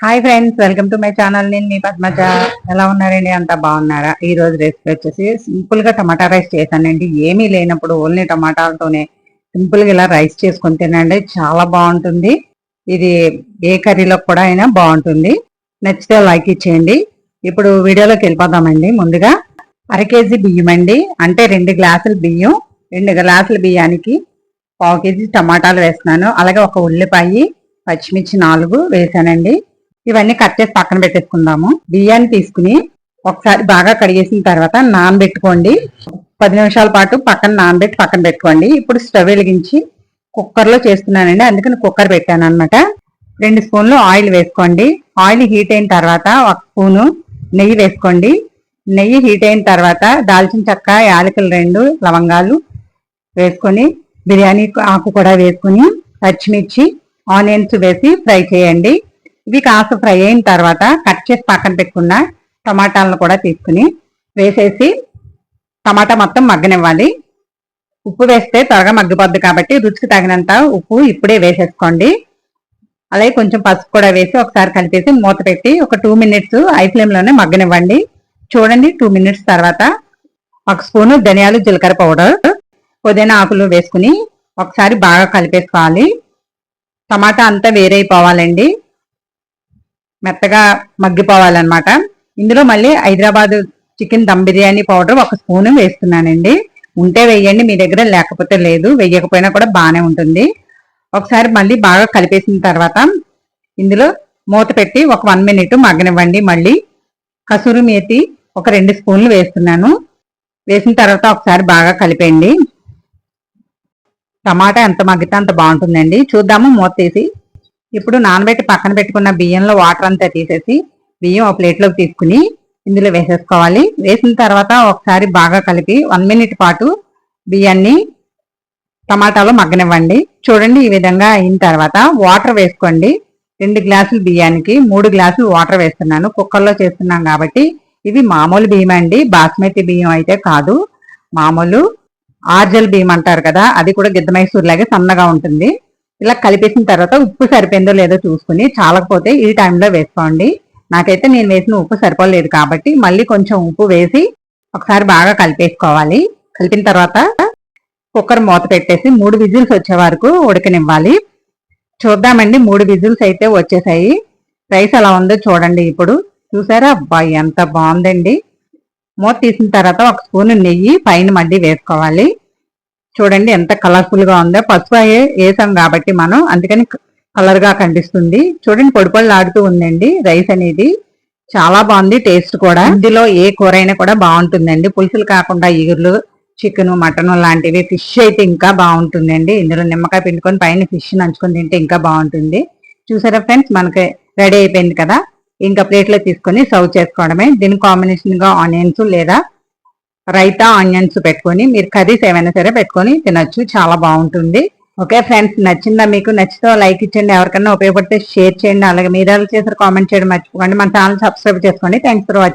Hi friends welcome to my channel నేను మీ పద్మజ. ఎలా ఉన్నారండి? అంతా బాగున్నారా? ఈ రోజు రెసిపీ వచ్చేసి సింపుల్గా టమాటా రైస్ చేశానండి. ఏమీ లేనప్పుడు ఓన్లీ టమాటాలతోనే సింపుల్గా ఇలా రైస్ చేసుకొని తినండి. చాలా బాగుంటుంది. ఇది ఏ కర్రీలో కూడా అయినా బాగుంటుంది. నచ్చితే లైక్ ఇచ్చేయండి. ఇప్పుడు వీడియోలోకి వెళ్ళిపోదామండి. ముందుగా అర కేజీ బియ్యం అండి. అంటే రెండు గ్లాసుల బియ్యం రెండు గ్లాసుల బియ్యానికి పావు కేజీ టమాటాలు వేస్తున్నాను. అలాగే ఒక ఉల్లిపాయ పచ్చిమిర్చి నాలుగు వేసానండి ఇవన్నీ కట్ చేసి పక్కన పెట్టేసుకుందాము. బియ్యాన్ని తీసుకుని ఒకసారి బాగా కడిగేసిన తర్వాత నానబెట్టుకోండి. పది నిమిషాల పాటు పక్కన నానబెట్టి పక్కన పెట్టుకోండి. ఇప్పుడు స్టవ్ వెలిగించి కుక్కర్లో చేస్తున్నానండి. అందుకని కుక్కర్ పెట్టాను అనమాట రెండు స్పూన్లు ఆయిల్ వేసుకోండి. ఆయిల్ హీట్ అయిన తర్వాత ఒక స్పూను నెయ్యి వేసుకోండి. నెయ్యి హీట్ అయిన తర్వాత దాల్చిన చెక్క యాలకులు రెండు లవంగాలు వేసుకొని బిర్యానీ ఆకు కూడా వేసుకుని పచ్చిమిర్చి ఆనియన్స్ వేసి ఫ్రై చేయండి. ఇవి కాస్త ఫ్రై అయిన తర్వాత కట్ చేసి పక్కన పెట్టుకున్న టమాటాలను కూడా తీసుకుని వేసేసి టమాటా మొత్తం మగ్గనివ్వాలి. ఉప్పు వేస్తే త్వరగా మగ్గిపోద్ది కాబట్టి రుచికి తగినంత ఉప్పు ఇప్పుడే వేసేసుకోండి. అలాగే కొంచెం పసుపు కూడా వేసి ఒకసారి కలిపేసి మూత పెట్టి ఒక టూ మినిట్స్ ఐ ఫ్లేమ్లోనే మగ్గనివ్వండి. చూడండి టూ మినిట్స్ తర్వాత ఒక స్పూను ధనియాలు జీలకర్ర పౌడర్ పుదీనా ఆకులు వేసుకుని ఒకసారి బాగా కలిపేసుకోవాలి. టమాటా అంతా వేరైపోవాలండి. మెత్తగా మగ్గిపోవాలన్నమాట. ఇందులో మళ్ళీ హైదరాబాద్ చికెన్ దమ్ బిర్యానీ పౌడర్ ఒక స్పూన్ వేస్తున్నానండి. ఉంటే వేయండి మీ దగ్గర లేకపోతే లేదు. వేయకపోయినా కూడా బాగానే ఉంటుంది. ఒకసారి మళ్ళీ బాగా కలిపేసిన తర్వాత ఇందులో మూత పెట్టి ఒక వన్ మినిట్ మగ్గనివ్వండి. మళ్ళీ కసూరి మేతి ఒక రెండు స్పూన్లు వేస్తున్నాను. వేసిన తర్వాత ఒకసారి బాగా కలిపేయండి. టమాటా ఎంత మగ్గితే అంత బాగుంటుందండి. చూద్దాము మూత తీసి ఇప్పుడు నానబెట్టి పక్కన పెట్టుకున్న బియ్యంలో వాటర్ అంతా తీసేసి బియ్యం ఒక ప్లేట్లోకి తీసుకుని ఇందులో వేసేసుకోవాలి. వేసిన తర్వాత ఒకసారి బాగా కలిపి వన్ మినిట్ పాటు బియ్యాన్ని టమాటాలో మగ్గనివ్వండి. చూడండి ఈ విధంగా అయిన తర్వాత వాటర్ వేసుకోండి. రెండు గ్లాసులు బియ్యానికి మూడు గ్లాసులు వాటర్ వేస్తున్నాను. కుక్కర్లో చేస్తున్నాం కాబట్టి ఇవి మామూలు బియ్యం అండి. బాస్మతి బియ్యం అయితే కాదు. మామూలు ఆర్జల్ బియ్యం అంటారు కదా అది కూడా గిద్ద మైసూర్ లాగే సన్నగా ఉంటుంది. ఇలా కలిపేసిన తర్వాత ఉప్పు సరిపోయిందో లేదో చూసుకుని చాలకపోతే ఈ టైంలో వేసుకోండి. నాకైతే నేను వేసిన ఉప్పు సరిపోలేదు కాబట్టి మళ్ళీ కొంచెం ఉప్పు వేసి ఒకసారి బాగా కలిపేసుకోవాలి. కలిపిన తర్వాత కుక్కర్ మూత పెట్టేసి మూడు విజిల్స్ వచ్చే వరకు ఉడకనివ్వాలి. చూద్దామండి మూడు విజిల్స్ అయితే వచ్చేసాయి. రైస్ ఎలా ఉందో చూడండి ఇప్పుడు. చూసారా? అబ్బాయి ఎంత బాగుందండి. మూత తీసిన తర్వాత ఒక స్పూన్ నెయ్యి పైన మళ్ళీ వేసుకోవాలి. చూడండి ఎంత కలర్ఫుల్గా ఉందో. పసుపు వేసాం కాబట్టి మనం అందుకని కలర్గా కనిపిస్తుంది. చూడండి పొడి పొడి ఆడుతూ ఉందండి రైస్ అనేది. చాలా బాగుంది టేస్ట్ కూడా. ఇందులో ఏ కూర అయినా కూడా బాగుంటుందండి. పులుసులు కాకుండా ఈగుర్లు చికెన్ మటన్ లాంటివి ఫిష్ అయితే ఇంకా బాగుంటుందండి. ఇందులో నిమ్మకాయ పిండుకొని పైన ఫిష్ నంచుకొని తింటే ఇంకా బాగుంటుంది. చూసారా ఫ్రెండ్స్ మనకి రెడీ అయిపోయింది కదా. ఇంకా ప్లేట్లో తీసుకొని సర్వ్ చేసుకోవడమే. దీని కాంబినేషన్గా ఆనియన్స్ లేదా రైతా ఆనియన్స్ పెట్టుకొని మీరు కర్రీస్ ఏమైనా సరే పెట్టుకొని తినచ్చు. చాలా బాగుంటుంది. ఓకే ఫ్రెండ్స్ నచ్చిందా మీకు? నచ్చితే లైక్ ఇచ్చండి ఎవరికైనా ఉపయోగపడితే షేర్ చేయండి. అలాగే మీరు చేసిన కామెంట్ చేయడం మర్చిపోకండి. మన ఛానల్ సబ్స్క్రైబ్ చేసుకోండి థ్యాంక్స్ ఫర్ వాచింగ్